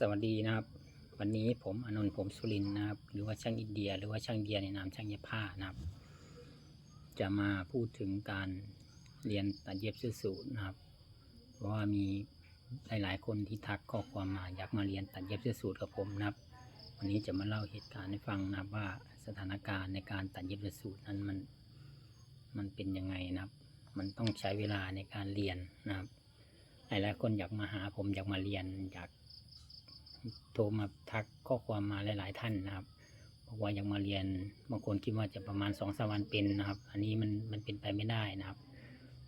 สวัสดีนะครับ วันนี้ผมอนนท์ผมสุรินนะครับ หรือว่าช่างอินเดีย หรือว่าช่างเดียในนามช่างเย็บผ้านะครับ จะมาพูดถึงการเรียนตัดเย็บเสื้อสูทนะครับ เพราะว่ามีหลาย ๆ คนที่ทักข้อความมาอยากมาเรียนตัดเย็บเสื้อสูทกับผมนะครับ วันนี้จะมาเล่าเหตุการณ์ให้ฟังนะครับว่าสถานการณ์ในการตัดเย็บเสื้อสูทนั้นมันมันเป็นยังไงนะครับ มันต้องใช้เวลาในการเรียนนะครับหลายๆคนอยากมาหาผมอยากมาเรียนอยาก โทรมาทักข้อความมาหลาย ๆ ท่านนะครับบอกว่าอยากมาเรียนบางคนคิดว่าจะประมาณสองสามวันเป็นนะครับ อันนี้มันมันเป็นไปไม่ได้นะครับ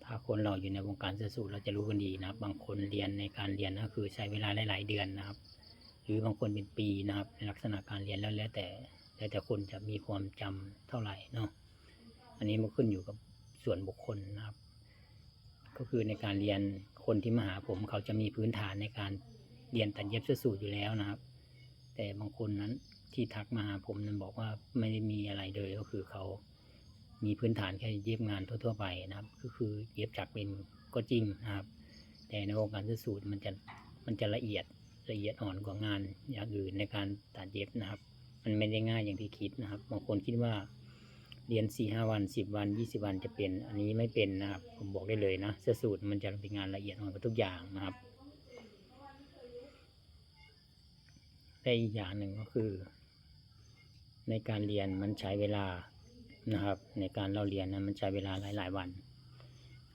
ถ้าคนเราอยู่ในวงการเสื้อสูทเราจะรู้กันดีนะครับ บางคนเรียนในการเรียนก็คือใช้เวลาหลาย ๆ เดือนนะครับ หรือบางคนเป็นปีนะครับ ในลักษณะการเรียนแล้วแล้วแต่แล้วแต่คนจะมีความจำเท่าไหร่เนาะอันนี้มันขึ้นอยู่กับส่วนบุคคลนะครับ ก็คือในการเรียนคนที่มาหาผมเขาจะมีพื้นฐานในการ เรียนตัดเย็บเสื้อสูทอยู่แล้วนะครับ แต่บางคนนั้นที่ทักมาหาผมนั้นบอกว่าไม่ได้มีอะไรเลยก็คือเขามีพื้นฐานแค่เย็บงานทั่ว ๆ ไปนะครับ ก็คือเย็บจักเป็นก็จริงนะครับ แต่ในวงการเสื้อสูทมันจะมันจะละเอียดละเอียดอ่อนกว่างานอย่างอื่นในการตัดเย็บนะครับ มันไม่ได้ง่ายอย่างที่คิดนะครับ บางคนคิดว่าเรียนสี่ห้าวันสิบวันยี่สิบวันจะเป็น อันนี้ไม่เป็นนะครับ ผมบอกได้เลยนะเสื้อสูตรมันจะเป็นงานละเอียดอ่อนกว่าทุกอย่างนะครับ และอีกอย่างหนึ่งก็คือ ในการเรียนมันใช้เวลานะครับ ในการเราเรียนนะมันใช้เวลาหลาย ๆ วัน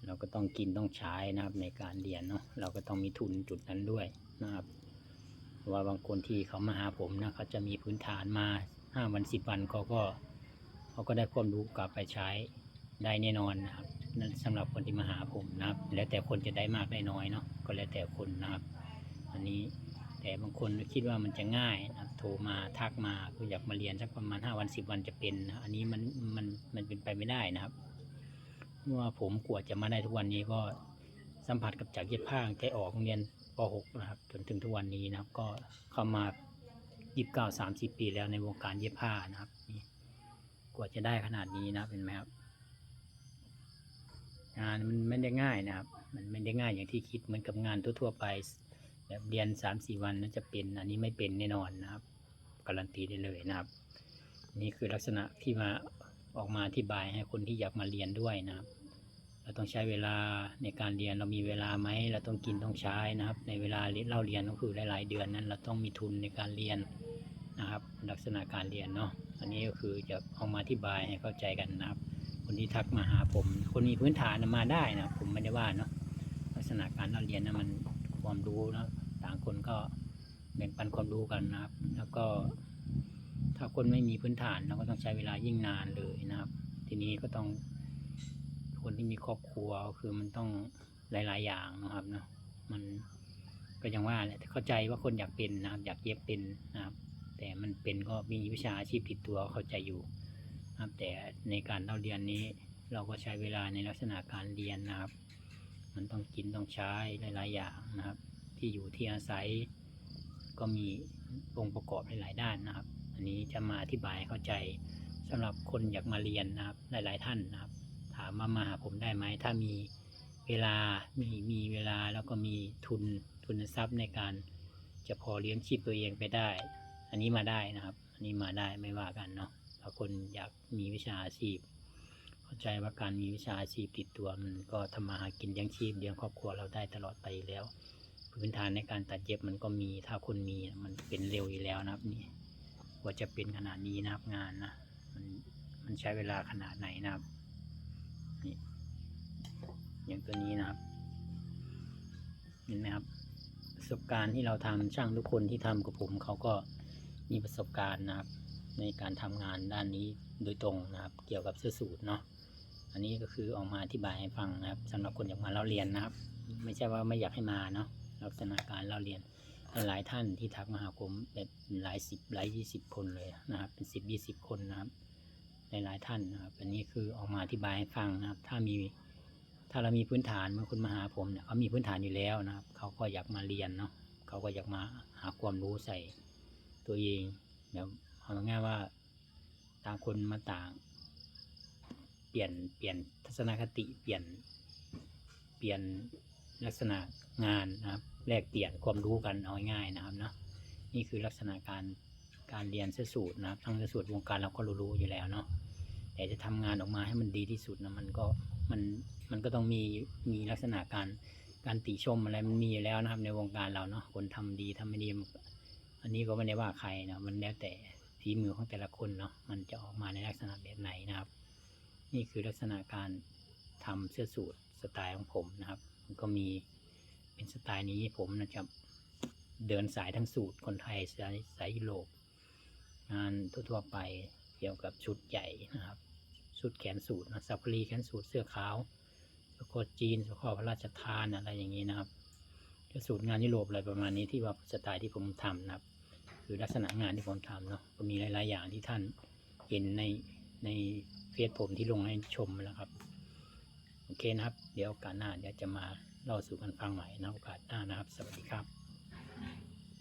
เราก็ต้องกินต้องใช้นะครับ ในการเรียนเนาะเราก็ต้องมีทุนจุดนั้นด้วยนะครับว่าบางคนที่เขามาหาผมนะเขาจะมีพื้นฐานมาห้าวันสิบวันเขาก็เขาก็ได้ความรู้กลับไปใช้ได้แน่นอนนะครับนั่นสำหรับคนที่มาหาผมนะครับ แล้วแต่คนจะได้มากได้น้อยเนาะก็แล้วแต่คนนะครับ อันนี้ แต่บางคนคิดว่ามันจะง่ายนะโทรมาทักมาคืออยากมาเรียนสักประมาณห้าวันสิบวันจะเป็นนะอันนี้มันมันมันเป็นไปไม่ได้นะครับเพราะว่าผมกว่าจะมาได้ทุกวันนี้ก็สัมผัสกับจากเย็บผ้าตั้ออกโรงเรียนป .6 นะครับ จนถึงทุกวันนี้นะครับ ก็เข้ามายี่สิบเก้าสามสิบปีแล้วในวงการเย็บผ้านะครับนี่กว่าจะได้ขนาดนี้นะเห็นไหมครับงานมันไม่ได้ง่ายนะครับ มันไม่ได้ง่ายอย่างที่คิดเหมือนกับงานทั่วๆไป เรียนสามสี่วันนั้นจะเป็นอันนี้ไม่เป็นแน่นอนนะครับ การันตีได้เลยนะครับ นี่คือลักษณะที่มาออกมาอธิบายให้คนที่อยากมาเรียนด้วยนะครับ เราต้องใช้เวลาในการเรียนเรามีเวลาไหมเราต้องกินต้องใช้นะครับ ในเวลาเราเรียนก็คือหลายๆเดือนนั้น เราต้องมีทุนในการเรียนนะครับ ลักษณะการเรียนเนาะอันนี้ก็คือจะเอามาอธิบายให้เข้าใจกันนะครับ คนที่ทักมาหาผม คนมีพื้นฐานมาได้นะผมไม่ได้ว่าเนาะลักษณะการเราเรียนนะมันความรู้นะ ต่างคนก็แบ่งปันความรู้กันนะครับ แล้วก็ถ้าคนไม่มีพื้นฐานเราก็ต้องใช้เวลายิ่งนานเลยนะครับ ทีนี้ก็ต้องคนที่มีครอบครัวคือมันต้องหลาย ๆ อย่างนะครับเนาะมันก็ยังว่าแหละเข้าใจว่าคนอยากเป็นนะครับ อยากเย็บเป็นนะครับ แต่มันเป็นก็มีวิชาอาชีพติดตัวเข้าใจอยู่นะครับ แต่ในการเราเรียนนี้เราก็ใช้เวลาในลักษณะการเรียนนะครับ มันต้องกินต้องใช้หลาย ๆ อย่างนะครับ ที่อยู่ที่อาศัย ก็มีองค์ประกอบหลายๆด้านนะครับ อันนี้จะมาอธิบายเข้าใจสำหรับคนอยากมาเรียนนะครับหลาย ๆ ท่านนะครับ ถามว่ามาหาผมได้ไหมถ้ามีเวลามีมีเวลาแล้วก็มีทุนทุนทรัพย์ในการจะพอเลี้ยงชีพตัวเองไปได้ อันนี้มาได้นะครับ อันนี้มาได้ไม่ว่ากันเนาะถ้าคนอยากมีวิชาอาชีพ เข้าใจว่าการมีวิชาอาชีพติดตัวมันก็ทำมาหากินเลี้ยงชีพเลี้ยงครอบครัวเราได้ตลอดไปแล้ว พื้นฐานในการตัดเย็บมันก็มีถ้าคนมีมันเป็นเร็วอยู่แล้วนะครับนี่กว่าจะเป็นขนาดนี้นะครับงานนะมันมันใช้เวลาขนาดไหนนะครับนี่อย่างตัวนี้นะครับเห็นไหมครับประสบการณ์ที่เราทำช่างทุกคนที่ทำกับผมเขาก็มีประสบการณ์นะครับ ในการทำงานด้านนี้โดยตรงนะครับ เกี่ยวกับเสื้อสูทเนาะอันนี้ก็คือออกมาอธิบายให้ฟังนะครับสำหรับคนอยากมาเล่าเรียนนะครับ ไม่ใช่ว่าไม่อยากให้มาเนาะ ลักษณะการเล่าเรียนหลายท่านที่ทักมาหาผมแบบหลายสิบหลายยี่สิบคนเลยนะครับ เป็นสิบยี่สิบคนนะครับหลายๆท่านนะครับอันนี้คือออกมาอธิบายให้ฟังนะครับ ถ้ามีถ้าเรามีพื้นฐานเมื่อคุณมาหาผมเนี่ยเขามีพื้นฐานอยู่แล้วนะครับ เขาก็อยากมาเรียนเนาะเขาก็อยากมาหาความรู้ใส่ตัวเองเดี๋ยวเอาง่ายว่าต่างคนมาต่าง เปลี่ยนเปลี่ยนทัศนคติเปลี่ยนเปลี่ยนลักษณะงานนะครับ แลกเปลี่ยนความรู้กันเอาง่ายๆนะครับเนาะนี่คือลักษณะการการเรียนเสื้อสูตรนะครับ ทั้งเสื้อสูตรวงการเราก็รู้ๆอยู่แล้วเนาะแต่จะทำงานออกมาให้มันดีที่สุดนะมันก็มันมันก็ต้องมีมีลักษณะการการติชมอะไรมันมีอยู่แล้วนะครับ ในวงการเราเนาะคนทำดีทำไม่ดีอันนี้ก็ไม่ได้ว่าใครนะมันแล้วแต่ฝีมือของแต่ละคนเนาะมันจะออกมาในลักษณะแบบไหนนะครับ นี่คือลักษณะการทำเสื้อสูทสไตล์ของผมนะครับมันก็มี เป็นสไตล์นี้ผมนะครับ เดินสายทั้งสูตรคนไทยสายสายยุโรปงานทั่วๆไปเกี่ยวกับชุดใหญ่นะครับ ชุดแขนสูทนะซับรีแขนสูทเสื้อขาวสโคตจีนสโคตพระราชทานอะไรอย่างนี้นะครับสูตรงานยุโรปอะไรประมาณนี้ที่ว่าสไตล์ที่ผมทำนะครับ คือลักษณะงานที่ผมทำเนาะก็มีหลาย ๆ อย่างที่ท่านเห็นในในเฟซผมที่ลงให้ชมแล้วครับ โอเคนะครับ เดี๋ยวโอกาสหน้าเดี๋ยวจะมา เล่าสู่กันฟังใหม่ในโอกาสหน้านะครับ สวัสดีครับ